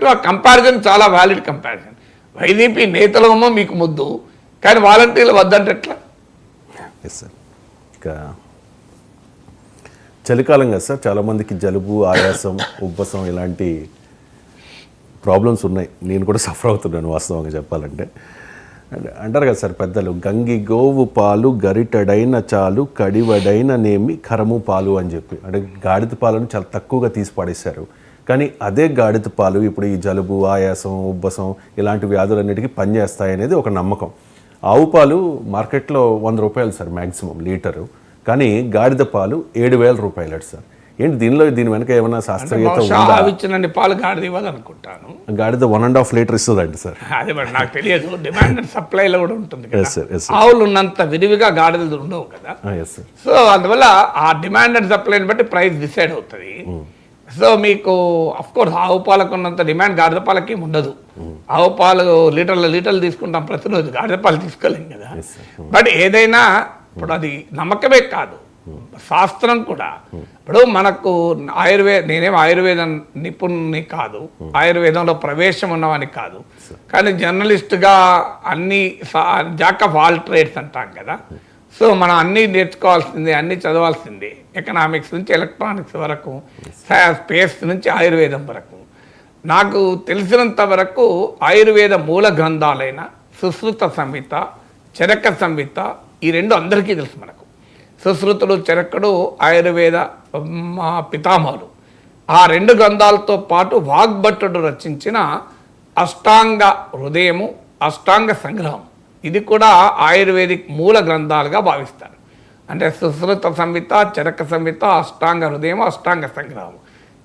ఆ కంపారిజన్ చాలా valid comparison YCP నేతలమో మీకు ముద్దు కానీ వాలంటీర్లు వద్దంటే ఎట్లా? ఎస్ సార్ ఇక చలికాలం కదా సార్ చాలామందికి జలుబు ఆయాసం ఉబ్బసం ఇలాంటి ప్రాబ్లమ్స్ ఉన్నాయి. నేను కూడా సఫర్ అవుతున్నాను వాస్తవంగా చెప్పాలంటే. అంటే అంటారు కదా సార్ పెద్దలు గంగి గోవు పాలు గరిటెడైన చాలు కడివడైన నేమి కరము పాలు అని చెప్పి. అంటే గాడిద పాలను చాలా తక్కువగా తీసి పాడేశారు. కానీ అదే గాడిద పాలు ఇప్పుడు ఈ జలుబు ఆయాసం ఉబ్బసం ఇలాంటి వ్యాధులన్నిటికీ పనిచేస్తాయనేది ఒక నమ్మకం. ఆవు పాలు మార్కెట్లో వంద రూపాయలు సార్ మ్యాక్సిమం లీటరు. కానీ గాడిద పాలు ఏడు వేల రూపాయలు సార్. ఏంటి దీనిలో దీని వెనక ఏమైనా శాస్త్రీయత ఇచ్చినన్ని పాలు గాడిద ఇవ్వాలనుకుంటాను. గాడిద వన్ అండ్ హాఫ్ లీటర్ ఇస్తుందండి సార్. అదే మరి నాకు తెలియదు. డిమాండ్ అండ్ సప్లైలో కూడా ఉంటుంది కదా. ఎస్ సార్ ఎస్ ఆవులు ఉన్నంత విరివిగా గాడిదలు ఉండవు కదా. ఎస్ సార్ సో అందువల్ల ఆ డిమాండ్ అండ్ సప్లైని బట్టి ప్రైస్ డిసైడ్ అవుతుంది. సో మీకు అఫ్ కోర్స్ ఆవు పాలకు ఉన్నంత డిమాండ్ గాడిద పాలకి ఉండదు. ఆవు పాలు లీటర్ల లీటర్లు తీసుకుంటాం ప్రతిరోజు గాడిద పాలు తీసుకోలేం కదా. Sir. బట్ ఏదైనా ఇప్పుడు అది నమ్మకమే కాదు. శాస్త్రం కూడా. ఇప్పుడు మనకు ఆయుర్వేద నేనేం ఆయుర్వేదం నిపుణుని కాదు. ఆయుర్వేదంలో ప్రవేశం ఉన్నవాని కాదు. కానీ జర్నలిస్ట్గా అన్ని జాక్ ఆఫ్ ఆల్ ట్రేడ్స్ అంటాం కదా. సో మనం అన్నీ నేర్చుకోవాల్సిందే అన్నీ చదవాల్సిందే. ఎకనామిక్స్ నుంచి ఎలక్ట్రానిక్స్ వరకు స్పేస్ నుంచి ఆయుర్వేదం వరకు. నాకు తెలిసినంత వరకు ఆయుర్వేద మూల గ్రంథాలైన సుశ్రుత సంహిత చరక సంహిత ఈ రెండు అందరికీ తెలుసు మనకు. సుశ్రుతుడు చరకుడు ఆయుర్వేద మా పితామహులు ఆ రెండు గ్రంథాలతో పాటు వాగ్భట్టుడు రచించిన అష్టాంగ హృదయము అష్టాంగ సంగ్రహం ఇది కూడా ఆయుర్వేదిక్ మూల గ్రంథాలుగా భావిస్తారు. అంటే సుశ్రుత సంహిత చరక సంహిత అష్టాంగ హృదయం అష్టాంగ సంగ్రహం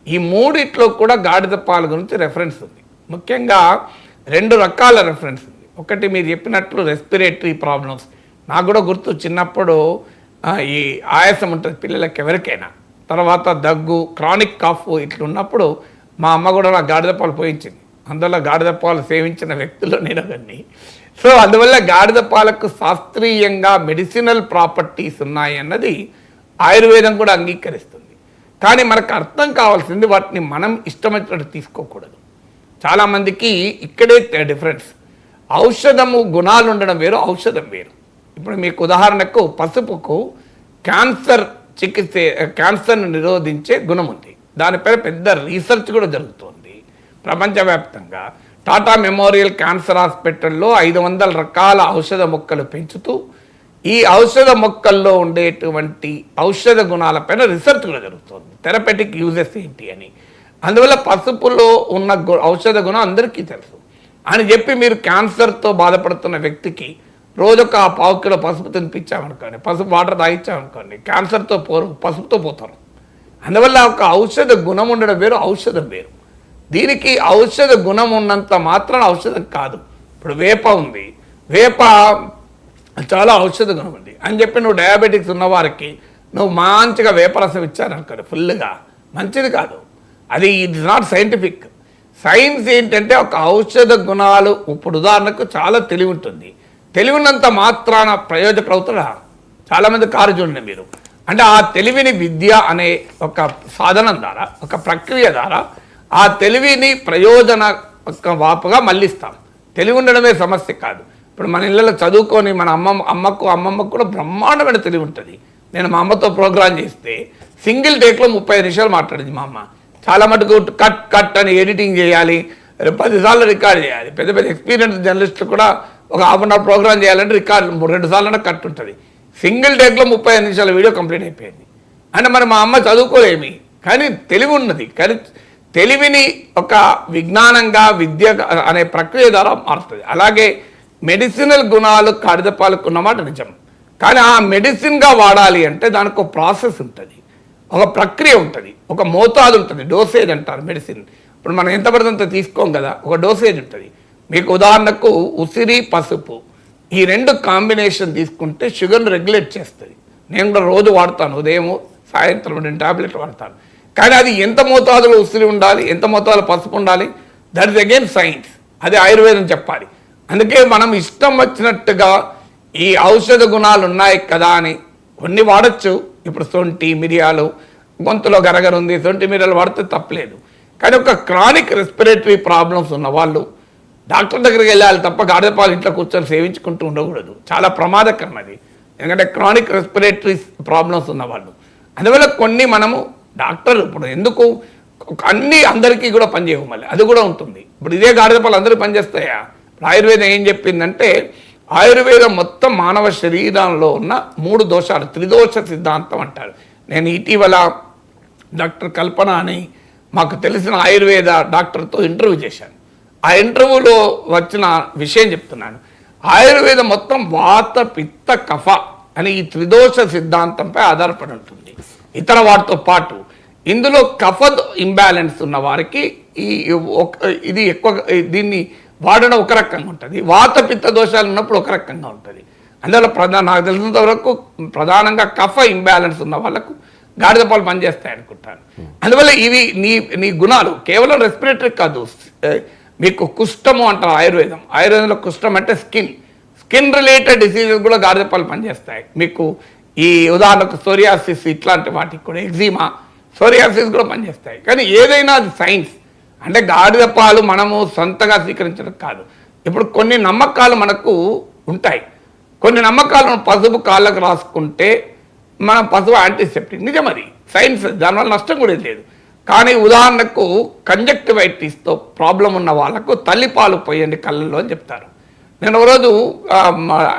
ఈ మూడిట్లో కూడా గాడిద పాలు గురించి రెఫరెన్స్ ఉంది. ముఖ్యంగా రెండు రకాల రెఫరెన్స్ ఉంది. ఒకటి మీరు చెప్పినట్లు రెస్పిరేటరీ ప్రాబ్లమ్స్ నాకు కూడా గుర్తు చిన్నప్పుడు ఈ ఆయాసం ఉంటుంది పిల్లలకి ఎవరికైనా. తర్వాత దగ్గు క్రానిక్ కాఫ్ ఇట్లున్నప్పుడు మా అమ్మ కూడా నా గాడిద పాలు పోయించింది. అందువల్ల గాడిద పాలు సేవించిన వ్యక్తులు నేను అవన్నీ. సో అందువల్ల గాడిద పాలకు శాస్త్రీయంగా మెడిసినల్ ప్రాపర్టీస్ ఉన్నాయి అన్నది ఆయుర్వేదం కూడా అంగీకరిస్తుంది. కానీ మనకు అర్థం కావాల్సింది వాటిని మనం ఇష్టమైనట్టు తీసుకోకూడదు. చాలామందికి ఇక్కడే డిఫరెన్స్ ఔషధము గుణాలు ఉండడం వేరు ఔషధం వేరు. ఇప్పుడు మీకు ఉదాహరణకు పసుపుకు క్యాన్సర్ చికిత్స క్యాన్సర్ను నిరోధించే గుణం ఉంది. దానిపై పెద్ద రీసెర్చ్ కూడా జరుగుతోంది. ప్రపంచవ్యాప్తంగా. టాటా మెమోరియల్ క్యాన్సర్ హాస్పిటల్లో ఐదు వందల రకాల ఔషధ మొక్కలు పెంచుతూ ఈ ఔషధ మొక్కల్లో ఉండేటువంటి ఔషధ గుణాలపైన రీసెర్చ్ కూడా జరుగుతుంది. థెరపెటిక్ యూజెస్ ఏంటి అని. అందువల్ల పసుపులో ఉన్న ఔషధ గుణం అందరికీ తెలుసు. అని చెప్పి మీరు క్యాన్సర్తో బాధపడుతున్న వ్యక్తికి రోజొక పావు కిలో పసుపు తినిపించామనుకోండి పసుపు వాటర్ తాగించామనుకోండి క్యాన్సర్తో పోరు పసుపుతో పోతారు. అందువల్ల ఒక ఔషధ గుణం ఉండడం వేరు ఔషధం వేరు. దీనికి ఔషధ గుణం ఉన్నంత మాత్రం ఔషధం కాదు. ఇప్పుడు వేప ఉంది. వేప చాలా ఔషధ గుణం ఉంది. అని చెప్పి నువ్వు డయాబెటిక్స్ ఉన్నవారికి నువ్వు మంచిగా వేపరసం ఇచ్చారనుకోండి ఫుల్గా మంచిది కాదు. అది ఇది నాట్ సైంటిఫిక్ సైన్స్ ఏంటంటే ఒక ఔషధ గుణాలు ఇప్పుడు ఉదాహరణకు చాలా తెలివి ఉంటుంది. తెలివి ఉన్నంత మాత్రాన ప్రయోజకుడు అవుతాడా చాలామంది కారు చూడండి మీరు. అంటే ఆ తెలివిని విద్య అనే ఒక సాధనం ద్వారా ఒక ప్రక్రియ ద్వారా ఆ తెలివిని ప్రయోజన వాపుగా మళ్ళిస్తాం. తెలివి ఉండడమే సమస్య కాదు. ఇప్పుడు మన ఇళ్ళలో చదువుకొని మన అమ్మ అమ్మకు అమ్మమ్మకు కూడా బ్రహ్మాండమైన తెలివి ఉంటుంది. నేను మా అమ్మతో ప్రోగ్రామ్ చేస్తే సింగిల్ టేక్లో ముప్పై నిమిషాలు మాట్లాడింది మా అమ్మ. చాలా మటుకు కట్ కట్ అని ఎడిటింగ్ చేయాలి పదిసార్లు రికార్డ్ చేయాలి. పెద్ద పెద్ద ఎక్స్పీరియన్స్ జర్నలిస్టులు కూడా ఒక హాఫ్ అన్ అవర్ ప్రోగ్రామ్ చేయాలంటే రికార్డు రెండు సార్లు కట్ ఉంటుంది. సింగిల్ టేక్లో ముప్పై ఐదు నిమిషాల వీడియో కంప్లీట్ అయిపోయింది. అంటే మరి మా అమ్మ చదువుకోలేమి. కానీ తెలివి ఉన్నది. కానీ తెలివిని ఒక విజ్ఞానంగా విద్య అనే ప్రక్రియ ద్వారా మారుతుంది అలాగే మెడిసినల్ గుణాలు కాడిదపాలకు ఉన్నమాట నిజం. కానీ ఆ మెడిసిన్గా వాడాలి అంటే దానికి ఒక ప్రాసెస్ ఉంటుంది. ఒక ప్రక్రియ ఉంటుంది. ఒక మోతాదు ఉంటుంది. డోసేజ్ అంటారు మెడిసిన్. ఇప్పుడు మనం ఎంత పడితే అంత తీసుకోం కదా. ఒక డోసేజ్ ఉంటుంది. మీకు ఉదాహరణకు ఉసిరి పసుపు ఈ రెండు కాంబినేషన్ తీసుకుంటే షుగర్ని రెగ్యులేట్ చేస్తుంది. నేను కూడా రోజు వాడతాను. ఉదయం సాయంత్రం రెండు టాబ్లెట్ వాడతాను. కానీ అది ఎంత మోతాదులో ఉసిరి ఉండాలి ఎంత మోతాదులో పసుపు ఉండాలి? దట్ ఇస్ అగైన్ సైన్స్ అది ఆయుర్వేదం చెప్పాలి. అందుకే మనం ఇష్టం వచ్చినట్టుగా ఈ ఔషధ గుణాలు ఉన్నాయి కదా అని కొన్ని వాడచ్చు. ఇప్పుడు సొంటి మిరియాలు గొంతులో గరగర ఉంది సొంటి మిరియాలు వాడితే తప్పలేదు. కానీ ఒక క్రానిక్ రెస్పిరేటరీ ప్రాబ్లమ్స్ ఉన్న వాళ్ళు డాక్టర్ దగ్గరికి వెళ్ళాలి తప్ప గాడిదపాలు ఇంట్లో కూర్చొని సేవించుకుంటూ ఉండకూడదు. చాలా ప్రమాదకరం అది. ఎందుకంటే క్రానిక్ రెస్పిరేటరీ ప్రాబ్లమ్స్ ఉన్నవాళ్ళు అందువల్ల కొన్ని మనము డాక్టర్ ఇప్పుడు ఎందుకు? ఒక అందరికీ కూడా పనిచేయవు మళ్ళీ. అది కూడా ఉంటుంది. ఇప్పుడు ఇదే గాడిదపాలు అందరూ పనిచేస్తాయా ఇప్పుడు ఆయుర్వేదం ఏం చెప్పిందంటే ఆయుర్వేదం మొత్తం మానవ శరీరంలో ఉన్న మూడు దోషాలు త్రిదోష సిద్ధాంతం అంటారు. నేను ఇటీవల డాక్టర్ కల్పన అని మాకు తెలిసిన ఆయుర్వేద డాక్టర్తో ఇంటర్వ్యూ చేశాను. ఆ ఇంటర్వ్యూలో వచ్చిన విషయం చెప్తున్నాను. ఆయుర్వేదం మొత్తం వాత పిత్త కఫ అని ఈ త్రిదోష సిద్ధాంతంపై ఆధారపడి ఉంటుంది. ఇతర వాటితో పాటు ఇందులో కఫ ఇంబ్యాలెన్స్ ఉన్న వారికి ఈ ఒక- ఇది ఎక్కువ దీన్ని వాడడం ఒక రకంగా ఉంటుంది. వాత పిత్త దోషాలు ఉన్నప్పుడు ఒక రకంగా ఉంటుంది. అందువల్ల ప్రధాన నాకు తెలిసినంత వరకు ప్రధానంగా కఫ ఇంబ్యాలెన్స్ ఉన్న వాళ్ళకు గాడిద పాలు పనిచేస్తాయి అనుకుంటాను. అందువల్ల ఇవి నీ నీ గుణాలు కేవలం రెస్పిరేటరీ కాదు. మీకు కుష్టము అంటారు ఆయుర్వేదం. ఆయుర్వేదంలో కుష్టం అంటే స్కిన్. స్కిన్ రిలేటెడ్ డిసీజెస్ కూడా గాడిద పాలు పనిచేస్తాయి. మీకు ఈ ఉదాహరణకు సోరియాసిస్ ఇట్లాంటి వాటికి కూడా ఎగ్జిమా సోరియాసిస్ కూడా పనిచేస్తాయి. కానీ ఏదైనా అది సైన్స్. అంటే గాడిద పాలు మనము సొంతగా స్వీకరించడం కాదు. ఇప్పుడు కొన్ని నమ్మకాలు మనకు ఉంటాయి. కొన్ని నమ్మకాలను పసుపు కాళ్ళకు రాసుకుంటే మనం పసుపు యాంటీసెప్టిక్ నిజమది సైన్స్ దానివల్ల నష్టం కూడా లేదు. కానీ ఉదాహరణకు కంజక్టివైటిస్తో ప్రాబ్లం ఉన్న వాళ్ళకు తల్లిపాలు పోయండి కళ్ళల్లో అని చెప్తారు. నేను ఒకరోజు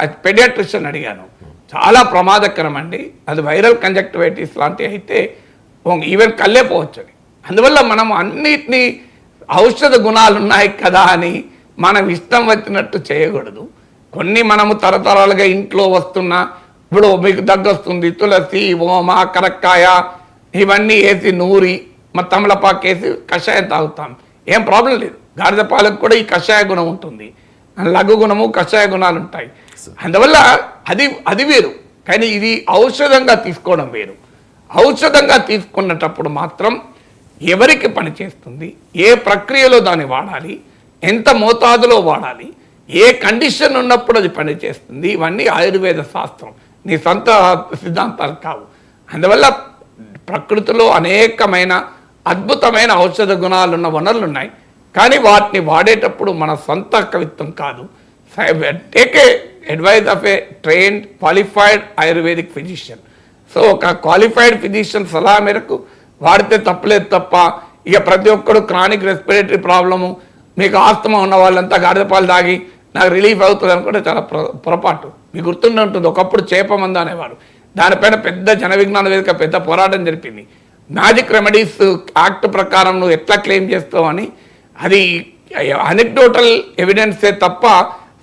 పెడియాట్రిషియన్ అడిగాను. చాలా ప్రమాదకరం అండి అది వైరల్ కంజక్టివైటిస్ లాంటివి అయితే ఈవెన్ కళ్ళే పోవచ్చు అందువల్ల మనం అన్నిటినీ ఔషధ గుణాలు ఉన్నాయి కదా అని మనం ఇష్టం వచ్చినట్టు చేయకూడదు. కొన్ని మనము తరతరాలుగా ఇంట్లో వస్తున్న ఇప్పుడు మీకు దగ్గొస్తుంది తులసి ఓమ కరక్కాయ ఇవన్నీ వేసి నూరి మా తమలపాకు వేసి కషాయం తాగుతాం. ఏం ప్రాబ్లం లేదు. గాడిద పాలకు కూడా ఈ కషాయ గుణం ఉంటుంది. లఘు గుణము కషాయ గుణాలు ఉంటాయి. అందువల్ల అది అది వేరు. కానీ ఇది ఔషధంగా తీసుకోవడం వేరు. ఔషధంగా తీసుకున్నటప్పుడు మాత్రం ఎవరికి పనిచేస్తుంది ఏ ప్రక్రియలో దాన్ని వాడాలి ఎంత మోతాదులో వాడాలి ఏ కండిషన్ ఉన్నప్పుడు అది పనిచేస్తుంది ఇవన్నీ ఆయుర్వేద శాస్త్రం. నీ సొంత సిద్ధాంతాలు కావు. అందువల్ల ప్రకృతిలో అనేకమైన అద్భుతమైన ఔషధ గుణాలున్న వనరులు ఉన్నాయి కానీ వాటిని వాడేటప్పుడు మన సొంత కవిత్వం కాదు. Take a advice of a trained qualified ayurvedic physician so ఒక క్వాలిఫైడ్ ఫిజిషియన్ సలహా మేరకు వాడితే తప్పలేదు తప్ప ఇక ప్రతి ఒక్కరు క్రానిక్ రెస్పిరేటరీ ప్రాబ్లము మీకు ఆస్తమా ఉన్న వాళ్ళంతా గాడిదపాలు తాగి నాకు రిలీఫ్ అవుతుంది అనుకుంటే చాలా పొరపాటు. మీకు గుర్తుండే ఉంటుంది ఒకప్పుడు చేప మందు అనేవారు దానిపైన పెద్ద జన విజ్ఞాన వేదిక పెద్ద పోరాటం జరిపింది. మ్యాజిక్ రెమెడీస్ యాక్ట్ ప్రకారం నువ్వు ఎట్లా క్లెయిమ్ చేస్తావు అని అది అనెక్డోటల్ ఎవిడెన్సే తప్ప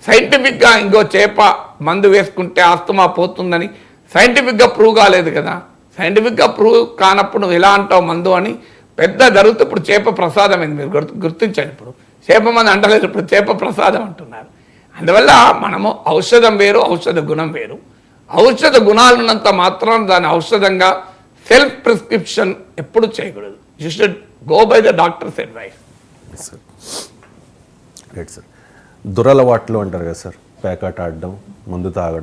సైంటిఫిక్గా ఇంకో చేప మందు వేసుకుంటే ఆస్తమా పోతుందని సైంటిఫిక్గా ప్రూవ్ కాలేదు కదా. సైంటిఫిక్గా ప్రూవ్ కానప్పుడు నువ్వు ఎలా అంటావు మందు అని పెద్ద జరుగుతూ ఇప్పుడు చేప ప్రసాదం అయింది మీరు గుర్తు గుర్తించండి ఇప్పుడు. చేప మంది అంటలేదు ఇప్పుడు చేప ప్రసాదం అంటున్నారు. అందువల్ల మనము ఔషధం వేరు ఔషధ గుణం వేరు. ఔషధ గుణాలున్నంత మాత్రం దాని ఔషధంగా సెల్ఫ్ ప్రిస్క్రిప్షన్ ఎప్పుడు చేయకూడదు. You should go by the doctor's advice sir right sir దురలవాట్లు అంటారు కదా సార్ పేకాట ఆడడం మందు తాగడం.